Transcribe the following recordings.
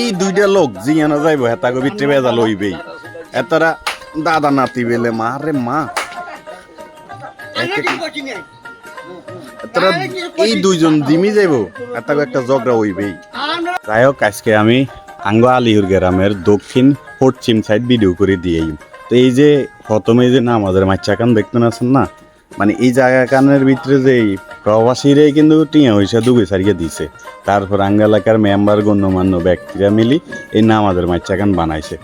এই দুইটা লোক জিয়ানো যাইব হেতাকে ভিতরে বেজা লইবেই এতারা দাদা নাতি বেলে মা। রে মা এতারা এই দুইজন জিমি যাইব, এতাকে একটা ঝগড়া হইবেই যাই হোক, আজকে আমি আঙ্গ আলিউর গ্রামের দক্ষিণ পশ্চিম সাইড ভিডিও করে দিয়েই তো এই যে প্রথমে যে না আমাদের মাচ্চাকান দেখতেন আছেন না মানে এই জায়গা কানের ভিতরে যে প্রবাসীরাই কিন্তু টিয়া হইসা ডুবে সারিয়ে দিছে। তারপর আঙ্গ এলাকার মেম্বার, গণ্যমান্য ব্যক্তিরা মিলি এই না আমাদের মাচ্চাকান বানাইছে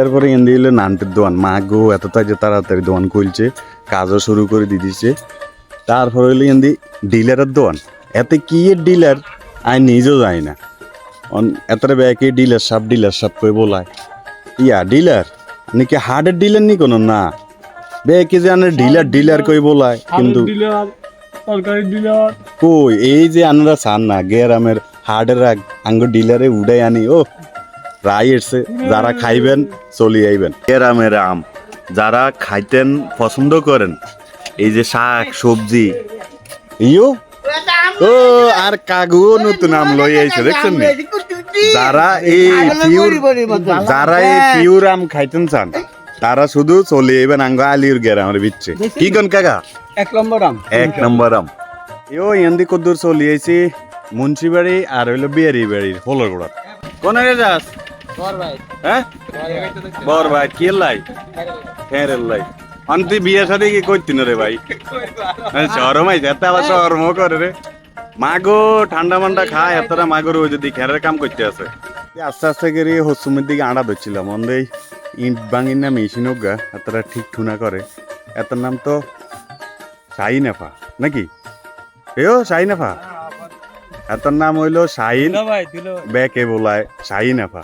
এরপরে এন্দি হলো নানটের দোয়ান। মা গো, এত যে তাড়াতাড়ি দোয়ান খুলছে, কাজও শুরু করে দিয়ে দিছে। তারপর হইল এন্দি ডিলারের দোয়ান। এতে কি ডিলার? আমি নিজেও জানি না। এতটা ব্যাকে ডিলার সাপ ডিলার সাপ কই বলায়? Yeah, dealer? নাকি হার্ডের ডিলার নি কোনো? না। ব্যাকে যে আনের ডিলার ডিলার কই বলায় কিন্তু ডিলার কই এই যে আনারা চান না গেরামের হার্ডের আঙ্গ ডিলারে উড়াই আনি ও। রাই এসছে যারা খাইবেন চলি আইবেন। গেরামের আম যারা খাইতেন পছন্দ করেন এই যে শাক সবজি। ইয়ো ও আর কাগু নতুন আম লই আইছে দেখছেন নি? যারা এই পিওর যারা এই পিওর আম খাইতেন চান তারা শুধু চলে আইবেন আঙ্গ আলিউর গেরামের বিচ্ছে। কি কোন কাকা? এক নম্বর আম এক নম্বর আম ইও এন্দি কদ্দুর চলি আইছি মুন্সিবাড়ি আর হইল বিয়ারি বাড়ির ফলর গোড়া কোন যাস হ্যাঁ? বর ভাই। কি লাই? ফের লাই। আন তুই বিয়ে সাথে কি করতি না রে ভাই? শহরম আইছে এত আবার শহরম করে রে। মাগো ঠান্ডা মান্ডা খায় এতটা মাগো রোজ যদি খেরের কাম করতে আছে আস্তে আস্তে করে হসুমের দিকে আড়া ধরছিলাম অন্ধে ইট ভাঙির না মেশিন গা এতটা ঠিক ঠুনা করে। এত নাম তো শাহিনেফা নাকি? এও শাহিনেফা এতর নাম হইল শাহিন বেকে বলায় শাহিনেফা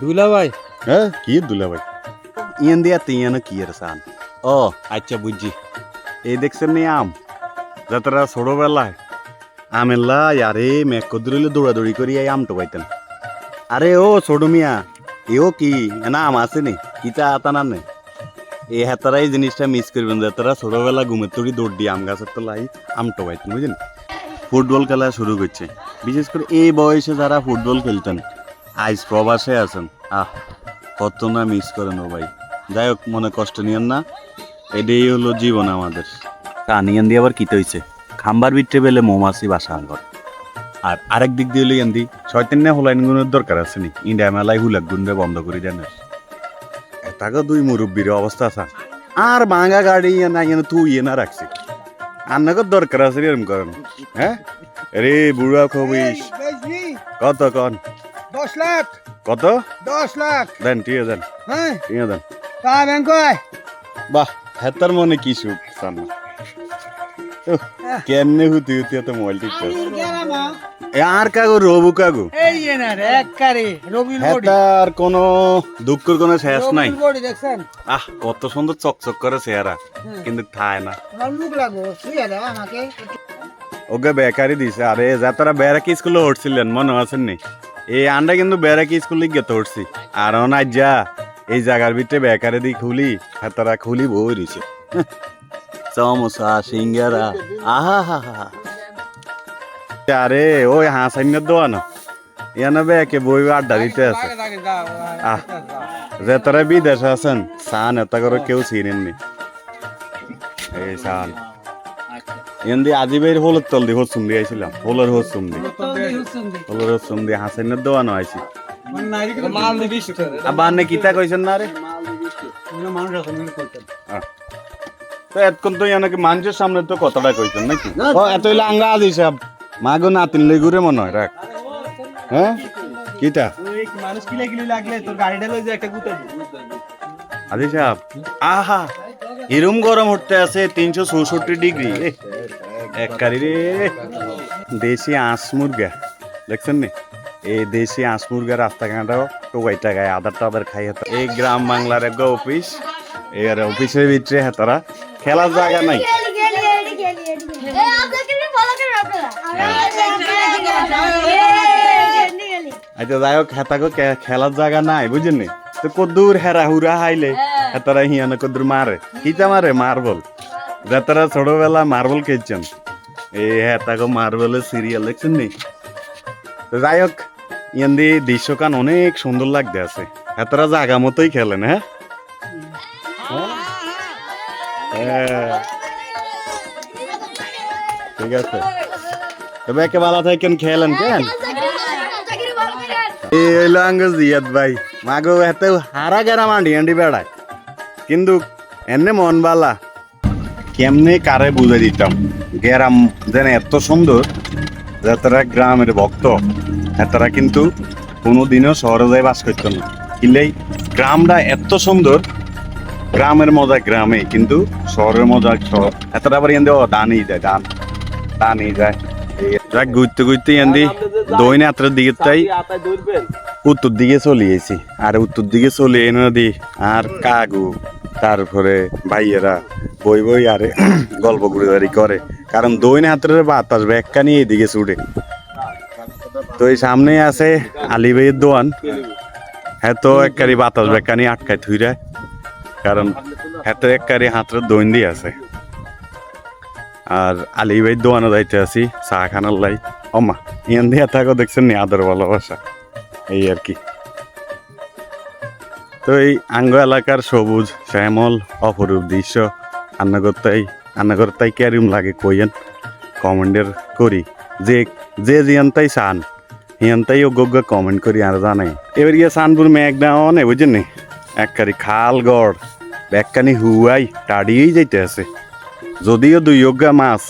দুলা ভাই হ্যাঁ কি দুলা ভাই ইয়ান দিয়া তিয়ানো কি এর সান? ও আচ্ছা বুঝছি। এই দেখছেন নি আম? যাতারা ছোটবেলায় আমেল্লা আরে মেঘ কদুরিলে দৌড়াদৌড়ি করি এই আমটো পাইতেন। আরে ও ছোট মিয়া এও কি? না আম আছে নি? কিতা আতা না নে? এই হেতারা জিনিসটা মিস করবেন যে তারা ছোটবেলা ঘুমের তরি দৌড় দিয়ে আম গাছের তলায় আমটো পাইতেন বুঝলেন? ফুটবল খেলা শুরু করছে। বিশেষ করে এই বয়সে যারা ফুটবল খেলতেন আইস প্রবাসে আছেন, আহ, কত না মিস করেন ও ভাই। যাই হোক, মনে কষ্ট নিয়েন না, এটাই হলো জীবন আমাদের। কানিয়ান দিয়ে আবার কিতে হইছে? খাম্বার বিটে বেলে মৌমাছি বাসা আঙ্গর আর আরেক দিক দিয়ে হলো ইয়ান্দি ছয়তিন না হোলাইন গুণের দরকার আছে নি? ইন্ডিয়া মেলায় হুলাক গুণরে বন্ধ করে দেন। এটাকে দুই মুরব্বীর অবস্থা আছে। আর ভাঙা গাড়ি ইয়ে না কেন তুই ইয়ে না রাখছি। আন্নাকে দরকার আছে রে এরম করেন। হ্যাঁ? রে বুড়া খবিস কত কন? দশ লাখ। কত? দশ লাখ। দেন ঠিক আছে দেন। হ্যাঁ। ঠিক দেন। তা ব্যাংক বাহ হেতার মনে কি সুখ সানা কেমনে হুতি হুতি এত মোবাইল এ আর কাগো রবু কাগো? এই যে না রে এক কারে রবির বডি। কোনো দুঃখের কোনো শেষ নাই। বডি দেখছেন? আহ কত সুন্দর চকচক করে চেহারা কিন্তু ঠায় না। লুক লাগো শুয়ে দাও আমাকে। ওকে বেকারি দিছে। আরে যা তারা বেড়াকি স্কুলে উঠছিলেন মনে আছেন নি? এই আন্ডা কিন্তু বেড়াকি স্কুলে গেতে উঠছি। আর নাই যা এই জায়গার ভিতরে বেকারি দি খুলি হেতারা খুলি বই রইছে চমসা সিঙ্গারা আহা হা হা আরে ওই হাসাইনের দোয়ানো ইয়ানা বেকে বই আড্ডা দিতে আছে আহ যে তারা বিদেশে আছেন সান এত করে কেউ চিনেননি এই সান এন্দি আজিবের হলুদ তল দি হসুম দিয়ে আইছিলাম হলুর হসুম দি হলুর হসুম দি হাসাইনের দোয়ানো আইছি মাল দিবি আবার নে কিতা কইছেন না রে মানুষ তো এতক্ষণ তো ইয়ানাকে মানুষের সামনে তো কথাটা কইছেন নাকি? ও এত হইলে আঙ্গা আজ হিসাব মাগো নাতিন লই ঘুরে মনে হয় রাখ। হ্যাঁ? কিটা? মানুষ কিলে কিলে লাগলে তোর গাড়িটা লই যে একটা গুতা আদি সাহেব আহা এরম গরম উঠতে আছে তিনশো চৌষট্টি ডিগ্রি। এক কারি রে। দেশি আঁশ মুরগা দেখছেন নি? এই দেশি আঁশ মুরগা রাস্তাঘাটও টোকাই টাকায় আদার টাদার খাই হেতা। এই গ্রাম বাংলার এক অফিস এর অফিসের ভিতরে হেতারা। খেলার জায়গা নাই। আচ্ছা যাই হোক হেতাকে খেলার জায়গা নাই, বুঝেন তো কদ্দুর হেরা হুরা হাইলে, হেতারা হিয়ানো কদ্দুর মারে। কিতা মারে? মার্বল। যাতারা ছোটবেলা মার্বল খেয়েছেন এই হ্যাঁ তাকে মার্বেলের সিরিয়াল দেখছেন নি? যাই হোক ইয়ান্দি দৃশ্যকান অনেক সুন্দর লাগতে আছে। এতরা জাগা মতোই খেলেন হ্যাঁ? ঠিক আছে। তবে একে ভালো থাকেন খেলেন কেন? এই হইল আঙ্গুজ ভাই। মাগো এত হারা গেরা মান্ডি আন্ডি বেড়ায়। কিন্তু এনে মন বালা। কেমনে কারে বুঝে দিতাম? গেরাম যেন এত সুন্দর যে তারা গ্রামের ভক্ত। তারা কিন্তু কোনোদিনও শহরে যাই বাস করতো না। কিলেই গ্রামটা এত সুন্দর গ্রামের মজা গ্রামে, কিন্তু শহরের মজা শহর। এতটা আবার এনে দানই যায়, দান। দানই যায়। যাক, ঘুরতে ঘুরতে এনে দইন আত্রের দিকে তাই উত্তর দিকে চলে এসেছি আর উত্তর দিকে চলে এনে দি, আর কাগু তারপরে ভাইয়েরা বই বই আরে গল্প ঘুরে করে। কারণ দইন হাতের বাতাস ব্যাগকা নিয়ে এদিকে ছুটে। তো এই সামনে আছে আলী ভাইয়ের দোয়ান। হ্যাঁ তো এককারি বাতাস ব্যাগকা নিয়ে আটকায় থুইরা। কারণ হ্যাঁ এক কারি হাতের দইন দিয়ে আছে। আর আলি ভাইয়ের দোয়ানো যাইতে আছি, চা খানার লাই। অমা ইয়ান দিয়ে থাকো, দেখছেন নি আদর ভালোবাসা। এই আর কি। তো এই আঙ্গ এলাকার সবুজ, শ্যামল, অপরূপ দৃশ্য আন্নাগরতাই আন্নাগরতাই ক্যারিম লাগে কইয়েন। কমেন্টের করি। যে যে জিয়ানতাই চান হিয়ানতাই অজ্ঞ কমেন্ট করি আর জানাই। এবার গিয়ে সানপুর মেঘ ডাউন এ বুঝছেন নি? এককারি খাল গড়। একখানি হুয়াই টাড়িয়েই যাইতে আছে। যদিও অজ্ঞা মাছ।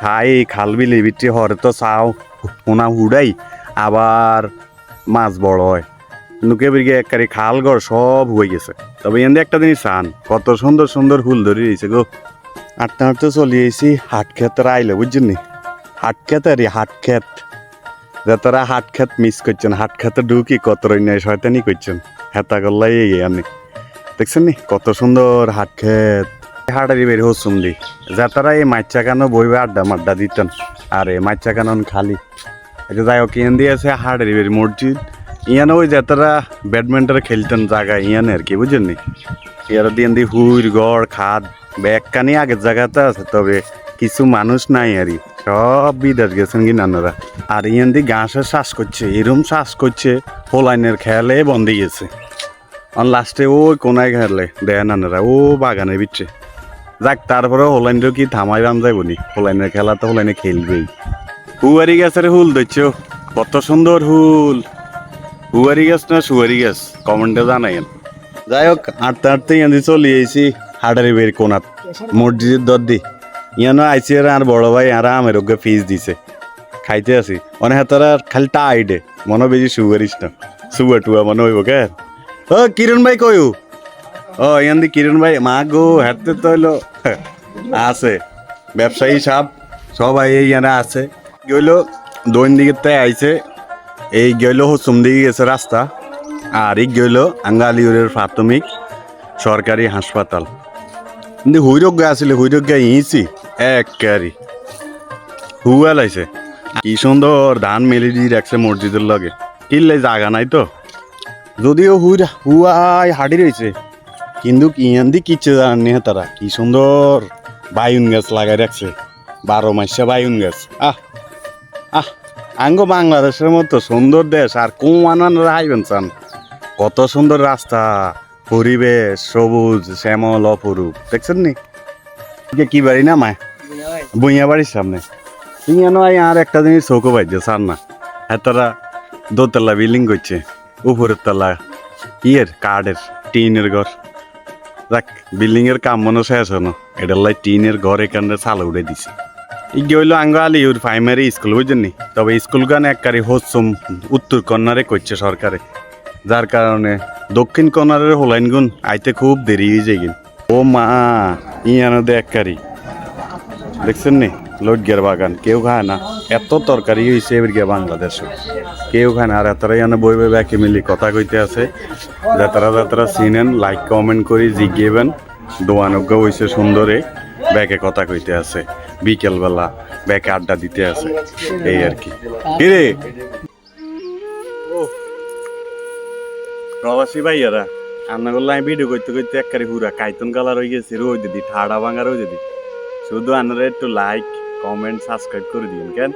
খাই বিলি বিটি হরে তো চাও পোনা হুড়াই আবার মাছ বড় হয়। কিন্তু কেবির এককারি খাল ঘর সব হয়ে গেছে। তবে এনে একটা জিনিস চান, কত সুন্দর সুন্দর ফুল ধরে রয়েছে গো। আটটা আটতে চলে এসেছি হাট খেত আইলে, বুঝছেন নি? হাট খেত আর হাট খেত যে তারা হাট খেত মিস করছেন, হাট খেতে ঢুকি কত রইনায় শয়তানি করছেন। হেতা গল্লাই এই আনে। দেখছেন নি কত সুন্দর হাট খেত। হাটারি বের হচ্ছুম দি। যে তারা এই মাচ্চা কানো বইবে আড্ডা মাড্ডা দিতেন? আর এই মাচ্চা কানন খালি? এটা যাই হোক ইয়ান দিয়েছে হাটারি বের মসজিদ। ইয়ানে ওই যে তারা ব্যাডমিন্টন খেলতেন জায়গা ইয়ানে আর কি বুঝছেন নি ইয়ার দিয়ে দি হুইর, গড়, খাদ, ব্যাগ কানি আগের জায়গাতে আছে, তবে কিছু মানুষ নাই আর। সব বিদেশ গেছেন কি নানারা? আর ইয়ান দি ঘাসের শ্বাস করছে, এরম শ্বাস করছে, হোলাইনের খেয়ালে বন্ধে গেছে। আর লাস্টে ওই কোনায় খেলে দেয় নানারা, ও বাগানের ভিতরে। যাক তারপরে হোলাইনটাও কি থামাই বান যাইব নি? হোলাইনের খেলা তো হোলাইনে খেলবেই। হুয়ারি গাছের হুল দেখছ কত সুন্দর হুল! হুয়ারি গাছ না সুয়ারি গাছ? কমেন্টে জানাইন যাই হোক আটতে আটতে ইয়াদি চলি এসেছি হাটারি বের কোনাত। মসজিদের দর দি। ইয়ানো আইসি আর আর বড় ভাই আর আমের ওকে ফিস দিছে। খাইতে আছি হয় তোরা খালি টাইডে। মনে বেশি সুগারিস না। সুগার টুয়া মনে হইব কে? ও, কিরণ ভাই কয়ু ও? ইয়ান্দি কিরণ ভাই, মা গো, হাঁটতে তো হইল। আছে, ব্যবসায়ী সাপ সবাই এই আছে। গেলো, দৈন দিকে তাই আইছে। এই গেল হসুম দিকে গেছে রাস্তা। আর এই গেল আঙ্গালিউরের প্রাথমিক সরকারি হাসপাতাল। কিন্তু হুইরোগ আসলে হুইরোগ ইঁচি এক হুয়া লাইছে। কি সুন্দর ধান মেলি দিয়ে রাখছে মসজিদের লগে। কিনলে জাগা নাই তো। যদিও হুয়াই হাডি রয়েছে, কিন্তু ইয়ান দি কিচ্ছে জানানি তারা। কি সুন্দর বায়ুন গাছ লাগাই রাখছে, বারো মাসে বায়ুন গাছ। আহ আহ, আঙ্গ বাংলাদেশের মতো সুন্দর দেশ, আর কোন রাইবেন চান? কত সুন্দর রাস্তা, পরিবেশ সবুজ, শ্যামল, অপরূপ। দেখছেন নি? কি বাড়ি না মায়? বইয়া বাড়ির সামনে। ইয়ানো আর একটা জিনিস চৌকো পাইছে সার না। এতটা দোতলা বিল্ডিং করছে। উপরের তলা, ইয়ের কাঠের টিনের ঘর। দেখ বিল্ডিং এর কাম মনে শেষ হলো এটা লাই টিনের ঘর এখানে চালা উড়ে দিছে। ইগে হইল আঙ্গ আলিউর প্রাইমারি স্কুল বুঝছেন তবে স্কুল গান এককারি হচ্ছম উত্তর কন্যারে করছে সরকারে। যার কারণে দক্ষিণ কর্নারের হোলাইন গুণ আইতে খুব দেরি হয়ে যায় ও মা ইয়ানো এককারি। দেখছেন নি? লটগিয়ার বাগান, কেউ খায় না। এত তরকারি হয়েছে এবার গিয়ে বাংলাদেশে। কেউ খায় না। আর এতরা ইয়ানো বই বই ব্যাকে মিলি কথা কইতে আছে। যাতারা যাতারা চিনেন লাইক কমেন্ট করি, জিগিয়েবেন। দোয়ানজ্ঞ হয়েছে সুন্দরে। ব্যাকে কথা কইতে আছে। বিকেলবেলা ব্যাকে আড্ডা দিতে আছে। এই আর কি। কিরে প্রবাসী ভাইয়ারা রান্না করলে আমি ভিডিও করতে করতে একবারে হুরা কাইতন কালার হয়ে গেছে। রোজ দিদি ঠাড়া ভাঙা রোজ দিদি শুধু আনারা একটু লাইক কমেন্ট সাবস্ক্রাইব করে দিন কেন?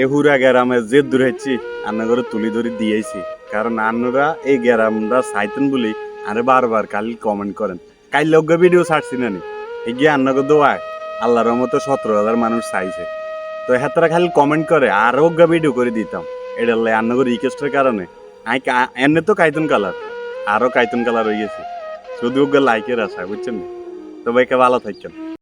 এ হুরা গ্যারামে যে দূর হচ্ছি আন্নাগরে তুলি ধরি দিয়েছি কারণ আন্নরা এই গ্যারামটা চাইতেন বলি আরে বারবার কাল কমেন্ট করেন। কাল লগ্য ভিডিও ছাড়ছি না নি? এগিয়ে আন্নাগর দোয়ায় আল্লাহর মতো সতেরো হাজার মানুষ চাইছে। তো হেতারা খালি কমেন্ট করে, আর অজ্ঞা ভিডিও করে দিতাম। এটা লাই আন্নাগর রিকোয়েস্টের কারণে। এনে তো কাইতুন কালার আরও কাইতুন কালার হয়ে গেছে। শুধু অজ্ঞা লাইকের আশা, বুঝছেন তো ভাইকে ভালো থাকছেন